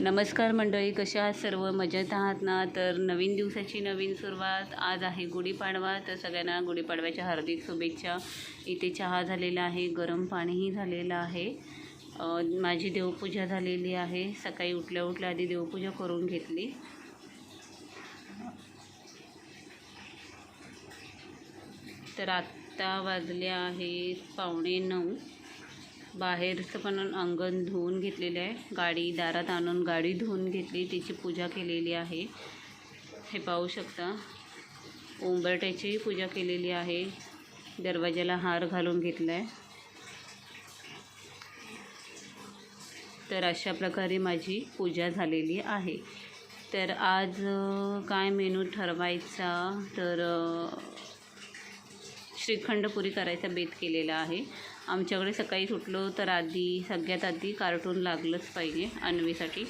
नमस्कार मंडळी कशा आहात सर्व? मजेत आहात ना? तर नवीन दिवसाची नवीन सुरुवात. आज आहे गुढीपाडवा. तर सगळ्यांना गुढीपाडव्याच्या हार्दिक शुभेच्छा. इथे चहा झालेला आहे गरम पाणीही झालेलं आहे. माझी देवपूजा झालेली आहे. सकाळी उठल्या उठल्या आधी देवपूजा करून घेतली. तर आत्ता वाजले आहेत पावणे नऊ. बाहेरचं पण अंगण धुवून घेतलेलं आहे. गाडी दारात आणून गाडी धुवून घेतली. तिची पूजा केलेली आहे. हे पाहू शकता. उंबरट्याचीही पूजा केलेली आहे. दरवाजाला हार घालून घेतला आहे तर अशा प्रकारे माझी पूजा झालेली आहे. तर आज काय मेनू ठरवायचा? तर श्रीखंडपुरी करायचा बेत केलेला आहे. आमच्याकडे सकाळी सुटलो तर आधी सगळ्यात आधी कार्टून लागलंच पाहिजे अन्वीसाठी.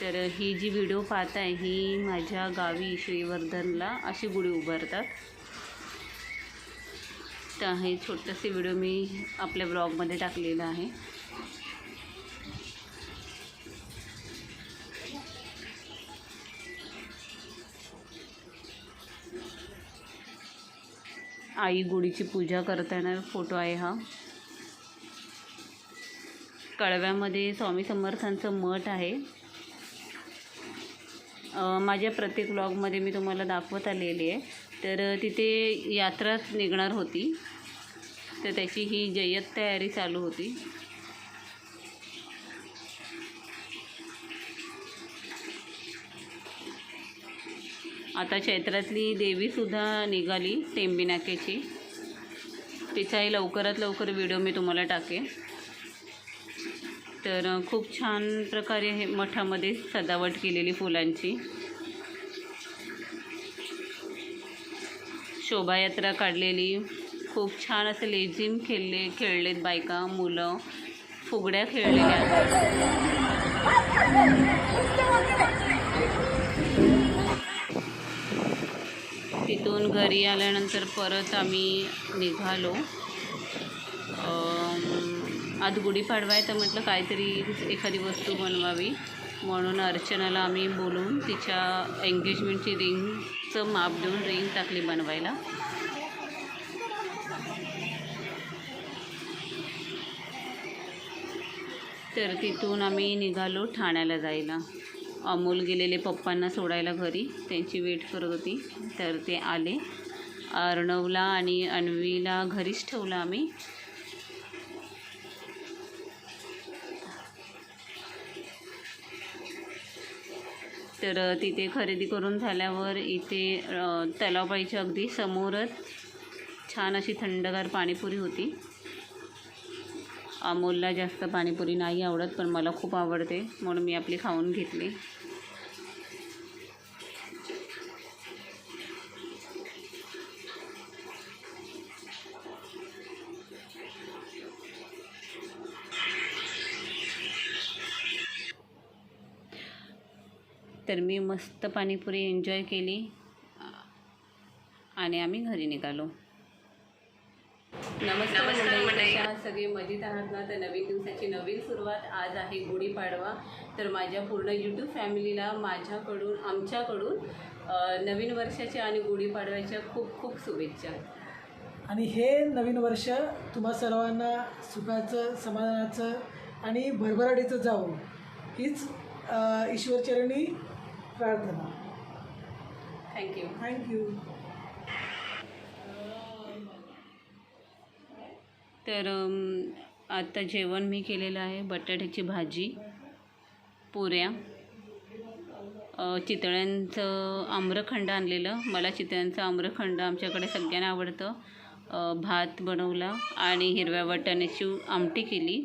तर ही जी व्हिडिओ पाहत आहे ही माझ्या गावी श्रीवर्धनला अशी गुढी उभारतात. तर हे छोटंसे व्हिडिओ मी आपल्या ब्लॉगमध्ये टाकलेलं आहे. आई गुढीची पूजा करताना फोटो आहे हा. कळव्यामध्ये स्वामी समर्थांचं मठ आहे. माझ्या प्रत्येक ब्लॉगमध्ये मी तुम्हाला दाखवत आलेली आहे. तर तिथे यात्राच निघणार होती. तर त्याची ही जय्यत तयारी चालू होती. आता चैत्रातली देवीसुद्धा निघाली टेंबिनाक्याची तिचाही लवकरात लवकर व्हिडिओ मी तुम्हाला टाकेन. तर खूप छान प्रकारे हे मठामध्ये सजावट केलेली फुलांची. शोभायात्रा काढलेली. खूप छान असं लेझिम खेळले खेळलेत बायका मुलं. फुगड्या खेळलेल्या. घरी आल्यानंतर परत आम्ही निघालो. आज गुढीपाडवा आहे तर म्हटलं काहीतरी एखादी वस्तू बनवावी. म्हणून अर्चनाला आम्ही बोलून तिच्या एंगेजमेंटची रिंगचं माप देऊन रिंग टाकली बनवायला. तर तिथून आम्ही निघालो ठाण्याला जायला. अमोल गेलेले पप्पांना सोडायला घरी. त्यांची वेट करत होती. तर ते आले. अर्णवला आणि अन्वीला घरीच ठेवलं आम्ही. तर तिथे खरेदी करून झाल्यावर इथे तलावबाईच्या अगदी समोरच छान अशी थंडगार पाणीपुरी होती. अमोलला जास्त पाणीपुरी नाही आवडत पण मला खूप आवडते. म्हणून मी आपली खाऊन घेतली. तर मी मस्त पाणीपुरी एन्जॉय केली. आणि आम्ही घरी निघालो. नमस्कार मंडळी सगळे? मजेत आहात ना? तर नवीन दिवसाची नवीन सुरुवात आज आहे गुढीपाडवा. तर माझ्या पूर्ण यूट्यूब फॅमिलीला माझ्याकडून आमच्याकडून नवीन वर्षाच्या आणि गुढीपाडव्याच्या खूप खूप शुभेच्छा. आणि हे नवीन वर्ष तुम्हा सर्वांना सुखाचं समाधानाचं आणि भरभराटीचं जावं हीच ईश्वरचरणी प्रार्थना. थँक्यू थँक्यू तर आत्ता आता जेवण मी केलेलं आहे बटाट्याची भाजी पुऱ्या चितळ्यांचं आम्रखंड आणलेलं. मला चितळ्यांचं आम्रखंड आमच्याकडे सगळ्यांना आवडतं. भात बनवला आणि हिरव्या वाटाण्याची आमटी केली.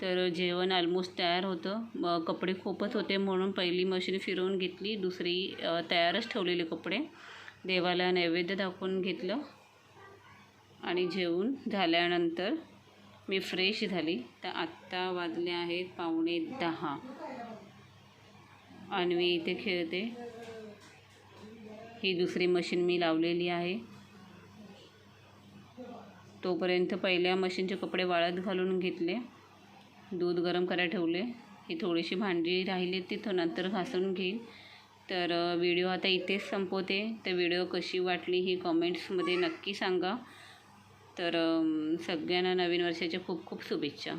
तर जेवण ऑलमोस्ट तयार होतं. मग कपडे खूपच होते म्हणून पहिली मशीन फिरवून घेतली. दुसरी तयारच ठेवलेले कपडे. देवाला नैवेद्य दाखवून घेतलं. आणि जेवून झाल्यानंतर मी फ्रेश झाली. तर आत्ता वाजले आहेत पावणे दहा. अन्वी इथे खेळते. ही दुसरी मशीन मी लावलेली आहे. तोपर्यंत पहिल्या मशीनचे कपडे वाळत घालून घेतले. दूध गरम करायला ठेवले. ही थोडीशी भांडी राहिली ती तो नंतर घासून घेईल. तर व्हिडिओ आता इथेच संपवते. तर व्हिडिओ कशी वाटली ही कॉमेंट्समध्ये नक्की सांगा. तर सगळ्यांना नवीन वर्षाच्या खूप खूप शुभेच्छा.